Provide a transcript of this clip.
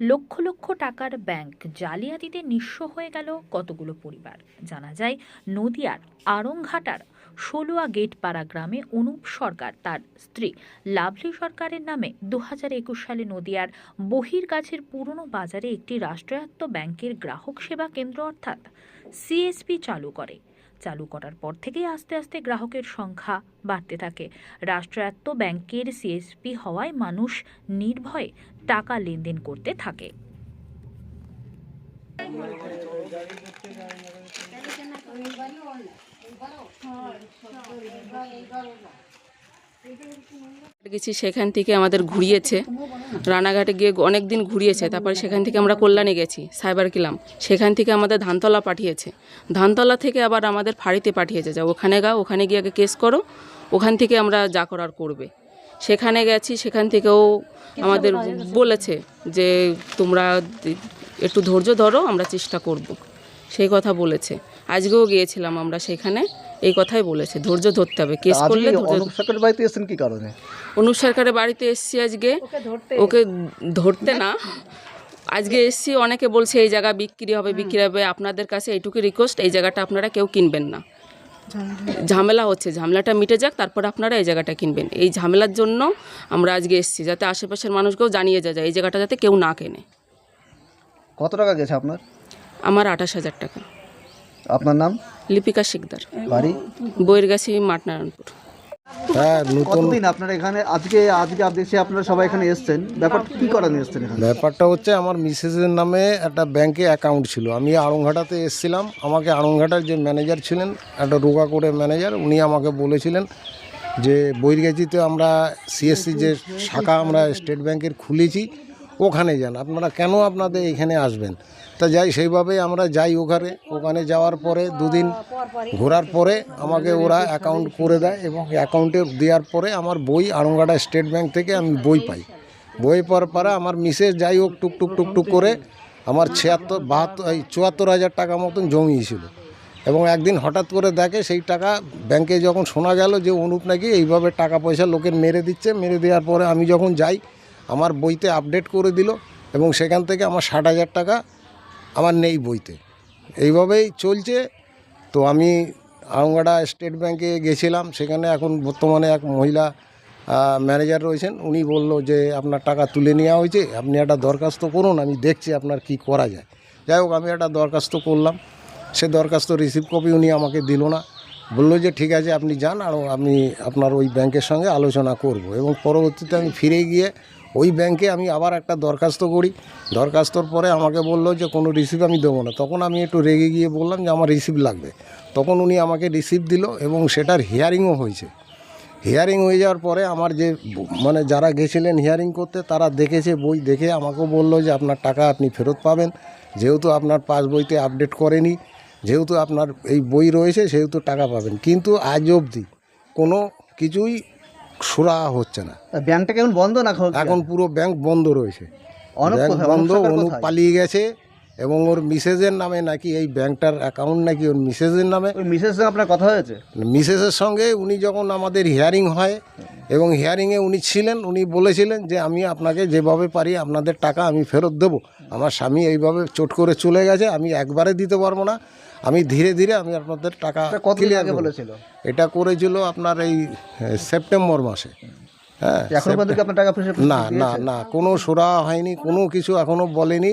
লক্ষ লক্ষ টাকার ব্যাংক জালিয়াতিতে নিঃস্ব হয়ে গেল কতগুলো পরিবার। জানা যায়, নদিয়ার আড়ংঘাটার ষোলোয়া গেটপাড়া গ্রামে অনুপ সরকার তার স্ত্রী লাভলি সরকারের নামে দু হাজার একুশ সালে নদিয়ার বহিরগাছের পুরনো বাজারে একটি রাষ্ট্রায়ত্ত ব্যাংকের গ্রাহক সেবা কেন্দ্র অর্থাৎ সিএসপি চালু করে। চালু করার পর থেকেই আস্তে আস্তে গ্রাহকের সংখ্যা বাড়তে থাকে রাষ্ট্রায়ত্ত ব্যাংকের সিএসপি হওয়ায় মানুষ নির্ভয়ে টাকা লেনদেন করতে থাকে গেছি, সেখান থেকে আমাদের ঘুরিয়েছে। রানাঘাটে গিয়ে অনেক দিন ঘুরিয়েছে, তারপরে সেখান থেকে আমরা কল্যাণে গেছি, সাইবার কিলাম। সেখান থেকে আমাদের ধানতলা পাঠিয়েছে। ধানতলা থেকে আবার আমাদের ফাঁড়িতে পাঠিয়েছে যা ওখানে গা ওখানে গিয়ে আগে কেস করো, ওখান থেকে আমরা যা করার করবে। সেখানে গেছি, সেখান থেকেও আমাদের বলেছে যে তোমরা একটু ধৈর্য ধরো, আমরা চেষ্টা করব। সেই কথা বলেছে। আজকেও গিয়েছিলাম আমরা সেখানে। এই কথাই বলেছে ধৈর্য ধরতে হবে কেস করলে ধৈর্য অনুপ সরকারের বাড়িতে এসেছেন কি কারণে? অনুপ সরকারের বাড়িতে এসছি আজকে ওকে ধরতে। না। আজকে এসছি অনেকে বলছে এই জায়গা বিক্রি হবে বিক্রি হবে আপনাদের কাছে এইটুকু রিকোয়েস্ট এই জায়গাটা আপনারা কেউ কিনবেন না। ঝামেলা। হচ্ছে ঝামেলাটা মিটে যাক তারপর আপনারা এই জায়গাটা কিনবেন। এই ঝামেলার জন্য আমরা আজকে এসছি যাতে আশেপাশের মানুষকেও জানিয়ে যা যায় এই জায়গাটা যাতে কেউ না কেনে। কত টাকা গেছে আপনার? আমার আঠাশ হাজার টাকা। আপনার নাম? লিপিকা শিকদার। বাড়ি? বইয়ের গেছি মাটনারায়ণপুর হ্যাঁ নতুন কতদিন আপনার এখানে? আজকে আজকে দেখছি আপনারা সবাই এখানে এসেছেন। ব্যাপারটা কি করার এসেছেন এখানে? ব্যাপারটা হচ্ছে আমার মিসেসের নামে একটা ব্যাংকে অ্যাকাউন্ট ছিল। আমি আড়ংঘাটাতে এসেছিলাম। আমাকে আড়ংঘাটার যে ম্যানেজার ছিলেন একটা রোগা করে ম্যানেজার উনি আমাকে বলেছিলেন যে বৈরগেজিতে আমরা সিএসসি যে শাখা আমরা স্টেট ব্যাংকের খুলেছি ওখানে যান। আপনারা কেন আপনাদের এখানে আসবেন? তা যাই, সেইভাবে আমরা যাই ওখানে। ওখানে যাওয়ার পরে দুদিন ঘোরার পরে আমাকে ওরা অ্যাকাউন্ট করে দেয় এবং অ্যাকাউন্টে দেওয়ার পরে আমার বই আড়ংঘাটা স্টেট ব্যাংক থেকে আমি বই পাই। বই পাওয়ার পরে আমার মিসেস যাই হোক, টুক টুক টুক টুক করে আমার ছিয়াত্তর, বাহাত্তর, এই চুয়াত্তর হাজার টাকা মতন জমিয়েছিল। এবং একদিন হঠাৎ করে দেখে সেই টাকা ব্যাংকে যখন শোনা গেল যে অনুপ নাকি এইভাবে টাকা পয়সা লোকের মেরে দিচ্ছে, মেরে দেওয়ার পরে আমি যখন যাই আমার বইতে আপডেট করে দিল এবং সেখান থেকে আমার ষাট হাজার টাকা আমার নেই বইতে। এইভাবেই চলছে। তো আমি আরঙ্গাডা স্টেট ব্যাংকে গেছিলাম। সেখানে এখন বর্তমানে এক মহিলা ম্যানেজার রয়েছেন। উনি বলল যে, আপনার টাকা তুলে নেওয়া হয়েছে। আপনি একটা দরখাস্ত করুন। আমি দেখছি আপনার কি করা যায়। যাই হোক, আমি একটা দরখাস্ত করলাম। সে দরখাস্ত রিসিভ কপি উনি আমাকে দিল না। বলল যে, ঠিক আছে, আপনি যান। আর আমি আপনার ওই ব্যাংকের সঙ্গে আলোচনা করব। এবং পরবর্তীতে আমি ফিরে গিয়ে ওই ব্যাংকে আমি আবার একটা দরখাস্ত করি। দরখাস্তর পরে আমাকে বলল যে, কোনো রিসিভ আমি দেবো না। তখন আমি একটু রেগে গিয়ে বললাম যে, আমার রিসিভ লাগবে। তখন উনি আমাকে রিসিভ দিল এবং সেটার হিয়ারিংও হয়েছে। হিয়ারিং হয়ে যাওয়ার পরে আমার যে মানে যারা গেছিলেন হিয়ারিং করতে, তারা দেখেছে বই, দেখে আমাকেও বলল যে, আপনার টাকা আপনি ফেরত পাবেন। যেহেতু আপনার পাস বইতে আপডেট করেনি, যেহেতু আপনার এই বই রয়েছে, সেহেতু টাকা পাবেন। কিন্তু আজ অবধি কোনো কিছুই সুরাহা হচ্ছে না। ব্যাংকটা কেমন বন্ধ না এখন? এখন পুরো ব্যাংক বন্ধ রয়েছে। ব্যাংক বন্ধ অনুপ? পালিয়ে গেছে এবং ওর মিসেজের নামে নাকি এই ব্যাংকটার অ্যাকাউন্ট নাকি ওর মিসেজের নামে। মিসেস আপনার কথা হয়েছে? মিসেজের সঙ্গে উনি যখন আমাদের হিয়ারিং হয় এবং হিয়ারিংয়ে উনি ছিলেন উনি বলেছিলেন যে আমি আপনাকে যেভাবে পারি আপনাদের টাকা আমি ফেরত দেবো। আমার স্বামী এইভাবে চোট করে চলে গেছে আমি একবারে দিতে পারব না। আমি ধীরে ধীরে আমি আপনাদের টাকা clear আগে বলেছিল? এটা করেছিল আপনার এই সেপ্টেম্বর মাসে। হ্যাঁ এখন আপনার টাকা না না না কোনো সুরা হয়নি কোনো কিছু এখনও বলেনি।